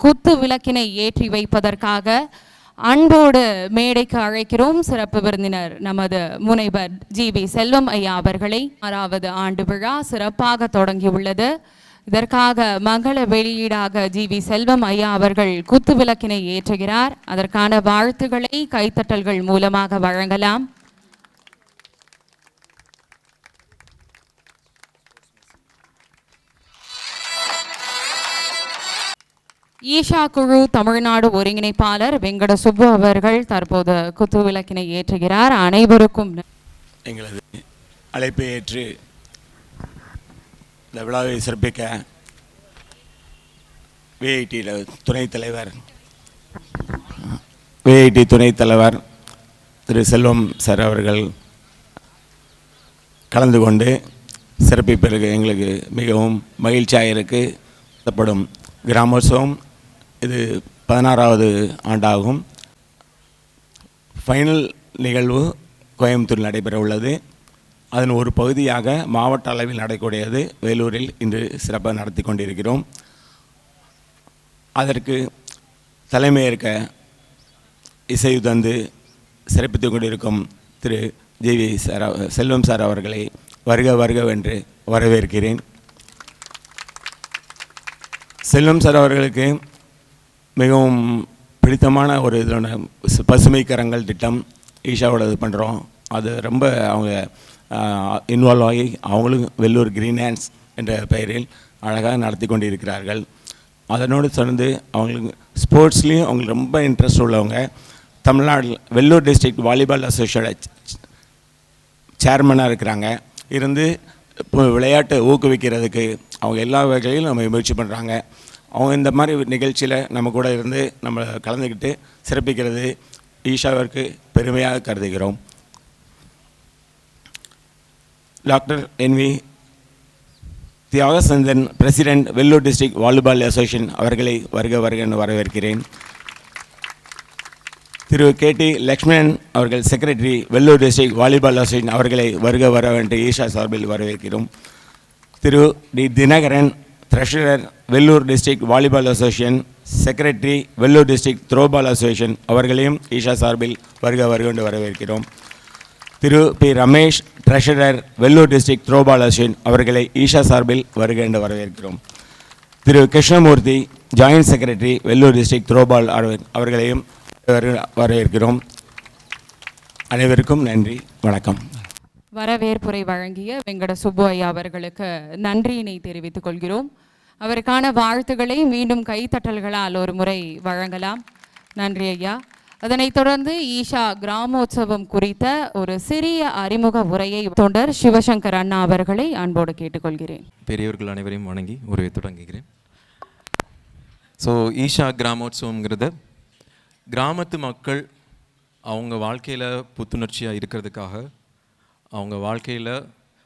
குத்து விளக்கினை ஏற்றி வைப்பதற்காக அன்போடு மேடைக்கு அழைக்கிறோம். சிறப்பு விருந்தினர் நமது முனைவர் ஜி வி செல்வம் ஐயா அவர்களை. ஆறாவது ஆண்டு விழா சிறப்பாக தொடங்கியுள்ளது. இதற்காக மங்கள வெளியீடாக ஜி வி செல்வம் ஐயா அவர்கள் குத்து விளக்கினை ஏற்றுகிறார். அதற்கான வாழ்த்துக்களை கைத்தட்டல்கள் மூலமாக வழங்கலாம். ஈஷா குழு தமிழ்நாடு ஒருங்கிணைப்பாளர் வெங்கட சுப்பு அவர்கள் தற்போது குத்து விளக்கினை ஏற்றுகிறார். அனைவருக்கும் எங்களது அழைப்பை ஏற்று இந்த விழாவை சிறப்பிக்க விஐடியில் துணைத் தலைவர் விஐடி துணைத் தலைவர் திரு செல்வம் சார் அவர்கள் கலந்து கொண்டு சிறப்பிப்பதற்கு எங்களுக்கு மிகவும் மகிழ்ச்சியாக இருக்குது கிராமோற்சவம் இது பதினாறாவது ஆண்டாகும். ஃபைனல் நிகழ்வு கோயம்புத்தூரில் நடைபெற உள்ளது. அதன் ஒரு பகுதியாக மாவட்ட அளவில் நடக்கூடியது வேலூரில் இன்று சிறப்பாக நடத்தி கொண்டிருக்கிறோம். அதற்கு தலைமையேற்க இசை தந்து சிறப்பித்துக் கொண்டிருக்கும் திரு G V sir Selvam sir அவர்களை வருக வருகவென்று வரவேற்கிறேன். செல்வம் சார் அவர்களுக்கு மிகவும் பிடித்தமான ஒரு இதோட பசுமை கரங்கள் திட்டம் ஈஷாவோட இது பண்ணுறோம் அது ரொம்ப அவங்க இன்வால்வ் ஆகி அவங்களும் வெள்ளூர் க்ரீன் ஹேண்ட்ஸ் என்ற பெயரில் அழகாக நடத்தி கொண்டு இருக்கிறார்கள் அதனோடு தொடர்ந்து அவங்களுக்கு ஸ்போர்ட்ஸ்லேயும் அவங்களுக்கு ரொம்ப இன்ட்ரெஸ்ட் உள்ளவங்க Tamil Nadu Vellore district volleyball associate சேர்மனாக இருக்கிறாங்க. இருந்து இப்போ விளையாட்டை ஊக்குவிக்கிறதுக்கு அவங்க எல்லா வகையிலும் நம்ம முயற்சி பண்ணுறாங்க அவங்க இந்த மாதிரி நிகழ்ச்சியில் நம்ம கூட இருந்து நம்ம கலந்துக்கிட்டு சிறப்பிக்கிறது ஈஷாவிற்கு பெருமையாக கருதுகிறோம். Doctor N V Thiyagachandan president Vellore district volleyball association அவர்களை வருக வருக என்று வரவேற்கிறேன். திரு கே டி லக்ஷ்மணன் அவர்கள் secretary Vellore district volleyball association அவர்களை வருக வர என்று ஈஷா சார்பில் வரவேற்கிறோம். திரு T Dhinakaran treasurer Vellore district volleyball association secretary Vellore district throwball association அவர்களையும் ஈஷா சார்பில் வருக வருகொண்டு வரவேற்கிறோம். திரு P. Ramesh treasurer Vellore district throwball association அவர்களை ஈஷா சார்பில் வருக வரவேற்கிறோம். திரு Krishnamoorthy joint secretary Vellore district throwball அவர்களையும் வருக- வரவேற்கிறோம். அனைவருக்கும் நன்றி வணக்கம். வரவேற்புரை வழங்கிய வெங்கட சுப்பு ஐயா அவர்களுக்கு நன்றியினை தெரிவித்துக் கொள்கிறோம். அவருக்கான வாழ்த்துக்களை மீண்டும் கைத்தட்டல்களால் ஒரு முறை வழங்கலாம். நன்றி ஐயா. அதனைத் தொடர்ந்து ஈஷா கிராமோற்சவம் குறித்த ஒரு சிறிய அறிமுக உரையை தொண்டர் சிவசங்கர் அண்ணா அவர்களை அன்போடு கேட்டுக்கொள்கிறேன். பெரியவர்கள் அனைவரையும் வணங்கி உரையை தொடங்குகிறேன். ஸோ ஈஷா கிராமோத்சவங்கிறது கிராமத்து மக்கள் அவங்க வாழ்க்கையில் புத்துணர்ச்சியாக இருக்கிறதுக்காக அவங்க வாழ்க்கையில்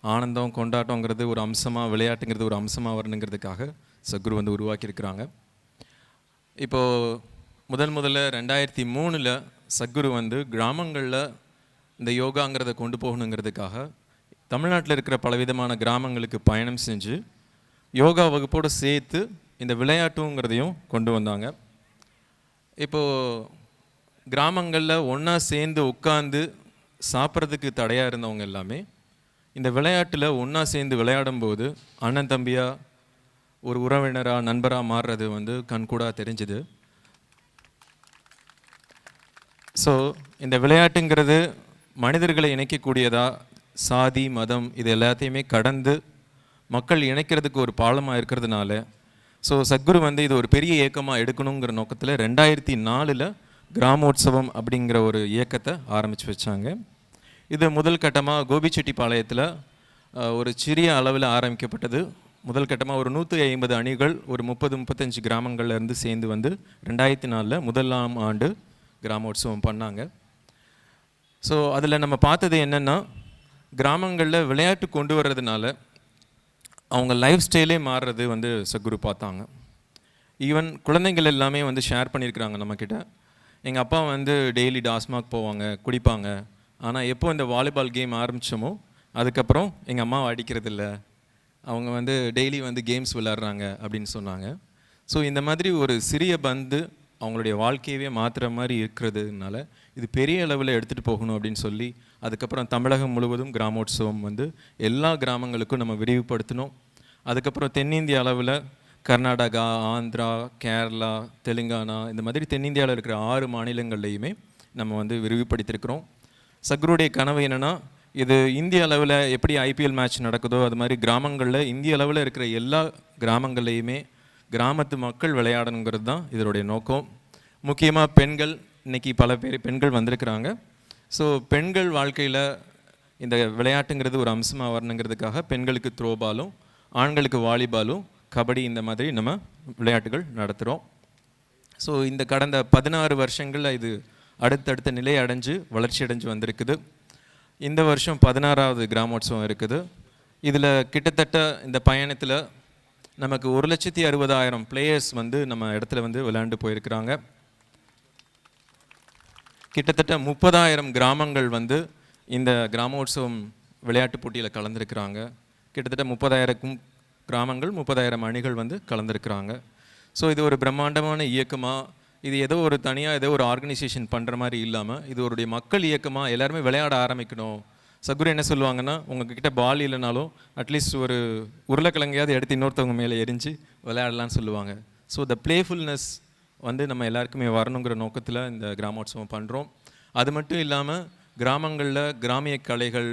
ஆனந்தம் கொண்டாட்டங்கிறது ஒரு அம்சமாக விளையாட்டுங்கிறது ஒரு அம்சமாக வரணுங்கிறதுக்காக சத்குரு வந்து உருவாக்கியிருக்கிறாங்க. இப்போது முதல் முதல்ல ரெண்டாயிரத்தி மூணில் சத்குரு வந்து கிராமங்களில் இந்த யோகாங்கிறத கொண்டு போகணுங்கிறதுக்காக தமிழ்நாட்டில் இருக்கிற பலவிதமான கிராமங்களுக்கு பயணம் செஞ்சு யோகா வகுப்போடு சேர்த்து இந்த விளையாட்டுங்கிறதையும் கொண்டு வந்தாங்க. இப்போது கிராமங்களில் ஒன்றா சேர்ந்து உட்காந்து சாப்பிட்றதுக்கு தடையாக இருந்தவங்க எல்லாமே இந்த விளையாட்டில் ஒன்றா சேர்ந்து விளையாடும்போது அண்ணன் தம்பியாக ஒரு உறவினராக நண்பராக மாறுறது வந்து கண்கூடாக தெரிஞ்சுது. ஸோ இந்த விளையாட்டுங்கிறது மனிதர்களை இணைக்கக்கூடியதாக சாதி மதம் இது எல்லாத்தையுமே கடந்து மக்கள் இணைக்கிறதுக்கு ஒரு பாலமாக இருக்கிறதுனால ஸோ சத்குரு வந்து இது ஒரு பெரிய இயக்கமாக எடுக்கணுங்கிற நோக்கத்தில் ரெண்டாயிரத்தி நாலில் கிராமோற்சவம் அப்படிங்கிற ஒரு இயக்கத்தை ஆரம்பித்து வச்சாங்க. இது முதல் கட்டமாக கோபிச்செட்டிப்பாளையத்தில் ஒரு சிறிய அளவில் ஆரம்பிக்கப்பட்டது. முதல் கட்டமாக ஒரு நூற்றி ஐம்பது அணிகள் ஒரு முப்பது முப்பத்தஞ்சு கிராமங்கள்லேருந்து சேர்ந்து வந்து ரெண்டாயிரத்தி நாலில் முதலாம் ஆண்டு கிராமோற்சவம் பண்ணாங்க. ஸோ அதில் நம்ம பார்த்தது என்னென்னா கிராமங்களில் விளையாட்டு கொண்டு வர்றதுனால அவங்க லைஃப் ஸ்டைலே மாறுறது வந்து சகுரு பார்த்தாங்க. ஈவன் குழந்தைகள் எல்லாமே வந்து ஷேர் பண்ணியிருக்கிறாங்க நம்மக்கிட்ட. எங்கள் அப்பா வந்து டெய்லி டாஸ்மாக் போவாங்க குடிப்பாங்க. ஆனால் எப்போ இந்த வாலிபால் கேம் ஆரம்பித்தோமோ அதுக்கப்புறம் எங்கள் அம்மாவை அடிக்கிறதில்ல. அவங்க வந்து டெய்லி வந்து கேம்ஸ் விளாட்றாங்க அப்படின்னு சொன்னாங்க. ஸோ இந்த மாதிரி ஒரு சிறிய பந்து அவங்களுடைய வாழ்க்கையவே மாற்றுற மாதிரி இருக்கிறதுனால இது பெரிய அளவில் எடுத்துகிட்டு போகணும் அப்படின்னு சொல்லி அதுக்கப்புறம் தமிழகம் முழுவதும் கிராமோற்சவம் வந்து எல்லா கிராமங்களுக்கும் நம்ம விரிவுபடுத்தணும் அதுக்கப்புறம் தென்னிந்திய அளவில் கர்நாடகா ஆந்திரா கேரளா தெலுங்கானா இந்த மாதிரி தென்னிந்தியாவில் இருக்கிற ஆறு மாநிலங்கள்லையுமே நம்ம வந்து விரிவுபடுத்தியிருக்கிறோம் சக்ருடைய கனவு என்னென்னா இது இந்திய அளவில் எப்படி ஐபிஎல் மேட்ச் நடக்குதோ அது மாதிரி கிராமங்களில் இந்திய அளவில் இருக்கிற எல்லா கிராமங்கள்லையுமே கிராமத்து மக்கள் விளையாடணுங்கிறது தான் இதனுடைய நோக்கம். முக்கியமாக பெண்கள் இன்னைக்கு பல பேர் பெண்கள் வந்திருக்கிறாங்க. ஸோ பெண்கள் வாழ்க்கையில் இந்த விளையாட்டுங்கிறது ஒரு அம்சமாக வரணுங்கிறதுக்காக பெண்களுக்கு த்ரோபாலும் ஆண்களுக்கு வாலிபாலும் கபடி இந்த மாதிரி நம்ம விளையாட்டுகள் நடத்துகிறோம் ஸோ இந்த கடந்த பதினாறு வருஷங்களில் இது அடுத்தடுத்த நிலை அடைஞ்சு வளர்ச்சி அடைஞ்சு வந்திருக்குது. இந்த வருஷம் பதினாறாவது கிராமோற்சவம் இருக்குது. இதில் கிட்டத்தட்ட இந்த பயணத்தில் நமக்கு ஒரு லட்சத்தி அறுபதாயிரம் பிளேயர்ஸ் வந்து நம்ம இடத்துல வந்து விளையாண்டு போயிருக்கிறாங்க. கிட்டத்தட்ட முப்பதாயிரம் கிராமங்கள் வந்து இந்த கிராமோற்சவம் விளையாட்டு போட்டியில் கலந்துருக்கிறாங்க. கிட்டத்தட்ட முப்பதாயிரக்கும் கிராமங்கள் முப்பதாயிரம் அணிகள் வந்து கலந்துருக்கிறாங்க. ஸோ இது ஒரு பிரம்மாண்டமான இயக்கமாக இது ஏதோ ஒரு தனியாக ஏதோ ஒரு ஆர்கனைசேஷன் பண்ணுற மாதிரி இல்லாமல் இது ஒரு மக்கள் இயக்கமாக எல்லாருமே விளையாட ஆரம்பிக்கணும். சகுரு என்ன சொல்லுவாங்கன்னா உங்ககிட்ட பால் இல்லைனாலும் அட்லீஸ்ட் ஒரு உருளைக்கிழங்கையாவது எடுத்து இன்னொருத்தவங்க மேலே எரிஞ்சு விளையாடலான்னு சொல்லுவாங்க. ஸோ த பிளேஃபுல்னஸ் வந்து நம்ம எல்லாருக்குமே வரணுங்கிற நோக்கத்தில் இந்த கிராமோற்சவம் பண்ணுறோம் அது மட்டும் இல்லாமல் கிராமங்களில் கிராமிய கலைகள்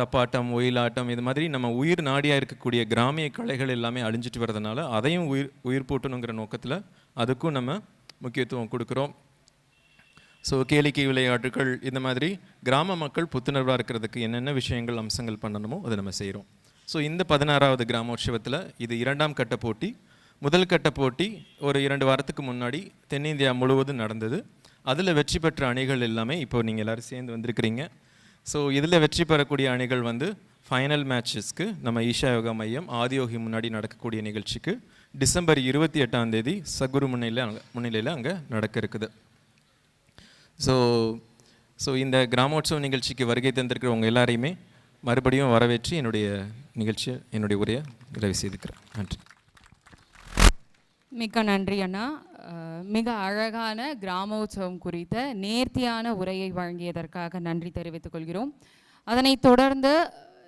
தப்பாட்டம் ஒயிலாட்டம் இது மாதிரி நம்ம உயிர் நாடியாக இருக்கக்கூடிய கிராமிய கலைகள் எல்லாமே அழிஞ்சிட்டு வரதுனால அதையும் உயிர் உயிர் போட்டணுங்கிற நோக்கத்தில் அதுக்கும் நம்ம முக்கியத்துவம் கொடுக்குறோம். ஸோ கேளிக்கை விளையாட்டுகள் இந்த மாதிரி கிராம மக்கள் புத்துணர்வாக இருக்கிறதுக்கு என்னென்ன விஷயங்கள் அம்சங்கள் பண்ணணுமோ அதை நம்ம செய்கிறோம் ஸோ இந்த பதினாறாவது கிராமோற்சவத்தில் இது இரண்டாம் கட்ட போட்டி. முதல் கட்ட போட்டி ஒரு இரண்டு வாரத்துக்கு முன்னாடி தென்னிந்தியா முழுவதும் நடந்தது. அதில் வெற்றி பெற்ற அணிகள் எல்லாமே இப்போ நீங்கள் எல்லோரும் சேர்ந்து வந்திருக்கிறீங்க. ஸோ இதில் வெற்றி பெறக்கூடிய அணிகள் வந்து ஃபைனல் மேட்சஸ்க்கு நம்ம ஈஷா யோகா மையம் ஆதியோகி முன்னாடி நடக்கக்கூடிய நிகழ்ச்சிக்கு டிசம்பர் இருபத்தி எட்டாம் தேதி சகுரு முன்னிலையில் அங்கே முன்னிலையில் அங்கே நடக்க இருக்குது. ஸோ ஸோ இந்த கிராமோற்சவ நிகழ்ச்சிக்கு வருகை தந்திருக்கிறவங்க எல்லாரையுமே மறுபடியும் வரவேற்று என்னுடைய நிகழ்ச்சியை என்னுடைய உரையை நிறைவு செய்துக்கிறேன். நன்றி. மிக்க நன்றி அண்ணா. மிக அழகான கிராம உற்சவம் குறித்த நேர்த்தியான உரையை வழங்கியதற்காக நன்றி தெரிவித்துக் கொள்கிறோம். அதனைத் தொடர்ந்து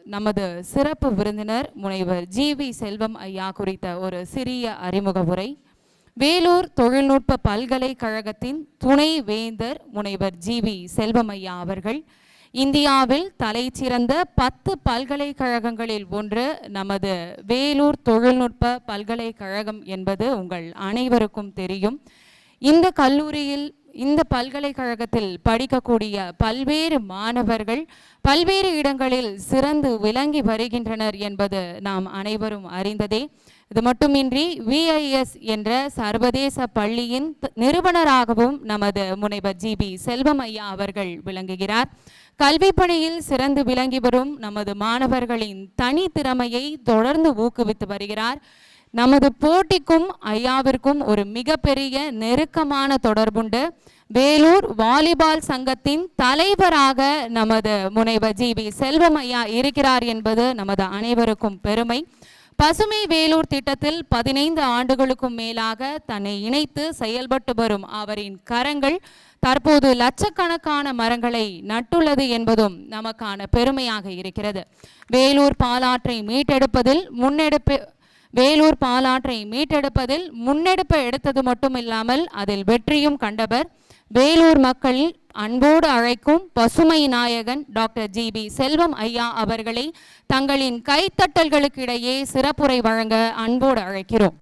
நமது சிறப்பு விருந்தினர் முனைவர் ஜி வி செல்வம் ஐயா குறித்த ஒரு சிறிய அறிமுக உரை. வேலூர் தொழில்நுட்ப பல்கலைக்கழகத்தின் துணை வேந்தர் முனைவர் ஜி வி செல்வம் ஐயா அவர்கள் இந்தியாவில் தலைசிறந்த பத்து பல்கலைக்கழகங்களில் ஒன்று நமது வேலூர் தொழில்நுட்ப பல்கலைக்கழகம் என்பது உங்கள் அனைவருக்கும் தெரியும். இந்த கல்லூரியில் இந்த பல்கலைக்கழகத்தில் படிக்கக்கூடிய பல்வேறு மாணவர்கள் பல்வேறு இடங்களில் சிறந்து விளங்கி வருகின்றனர் என்பது நாம் அனைவரும் அறிந்ததே. இது மட்டுமின்றி விஐஎஸ் என்ற சர்வதேச பள்ளியின் நிறுவனராகவும் நமது முனைவர் ஜி பி செல்வம் ஐயா அவர்கள் விளங்குகிறார். கல்வி பணியில் சிறந்து விளங்கி வரும் நமது மாணவர்களின் தனித்திறமையை தொடர்ந்து ஊக்குவித்து வருகிறார். நமது போட்டிக்கும் ஐயாவிற்கும் ஒரு மிகப்பெரிய நெருக்கமான தொடர்புண்டு. வேலூர் வாலிபால் சங்கத்தின் தலைவராக நமது முனைவர் ஜி வி செல்வம் ஐயா இருக்கிறார் என்பது நமது அனைவருக்கும் பெருமை. பசுமை வேலூர் திட்டத்தில் பதினைந்து ஆண்டுகளுக்கும் மேலாக தன்னை இணைத்து செயல்பட்டு வரும் அவரின் கரங்கள் தற்போது லட்சக்கணக்கான மரங்களை நட்டுள்ளது என்பதும் நமக்கான பெருமையாக இருக்கிறது. வேலூர் பாலாற்றை மீட்டெடுப்பதில் முன்னெடுப்பு வேலூர் பாலாற்றை மீட்டெடுப்பதில் முன்னெடுப்பு எடுத்தது மட்டும் இல்லாமல் அதில் வெற்றியும் கண்டவர். வேலூர் மக்கள் அன்போடு அழைக்கும் பசுமை நாயகன் டாக்டர் ஜி பி செல்வம் ஐயா அவர்களை தங்களின் கைத்தட்டல்களுக்கிடையே சிறப்புரை வழங்க அன்போடு அழைக்கிறோம்.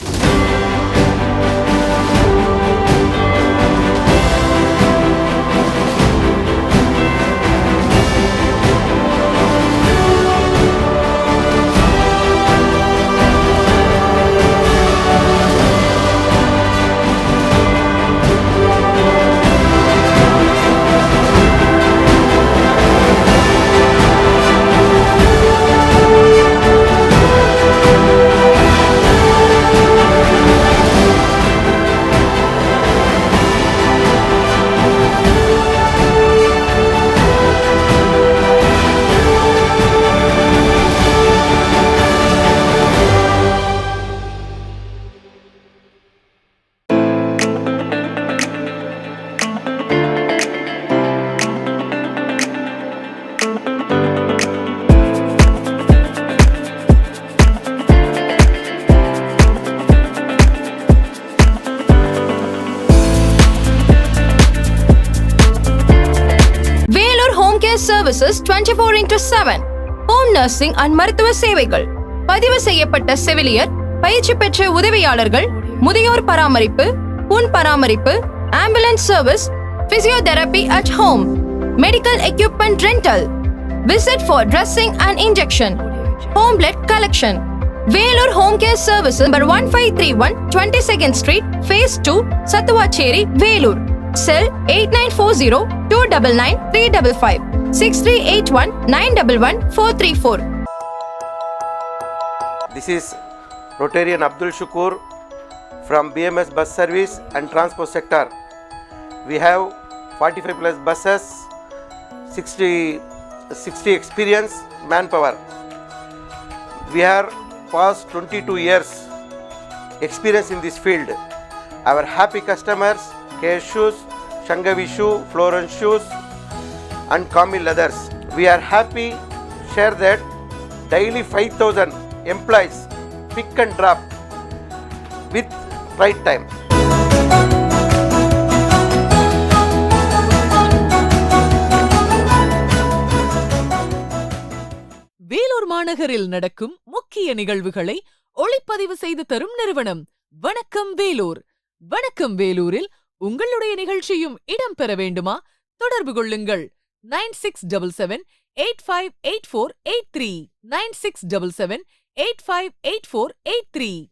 செவன் ஹோம் நர்சிங் அண்ட் மருத்துவ சேவைகள். பதிவு செய்யப்பட்ட செவிலியர் பயிற்சி பெற்ற உதவியாளர்கள் முதியோர் பராமரிப்பு புண் பராமரிப்பு ambulance service physiotherapy at home medical equipment rental visit for dressing and injection home blood collection Vellore home care service number one five three one twenty second street phase two Sathuvachari Vellore. Cell eight nine four zero two double nine three double five Six three eight one nine double one four three four This is Rotarian Abdul Shukur from BMS Bus Service and Transport Sector. We have 45 plus buses, 60, 60 experience manpower. We are past 22 years experience in this field. Our happy customers, Care Shoes, Shangavi Shoe, Florence Shoes, and Kami Leathers. We are happy. Share that. Daily 5000 employees pick and drop with right time. Vellore மாநகரில் நடக்கும் முக்கிய நிகழ்வுகளை ஒளிப்பதிவு செய்து தரும் நிறுவனம் வணக்கம் வேலூர். வணக்கம் வேலூரில் உங்களுடைய நிகழ்ச்சியும் இடம்பெற வேண்டுமா? தொடர்பு கொள்ளுங்கள். nine six double seven eight five eight four eight three nine six double seven eight five eight four eight three.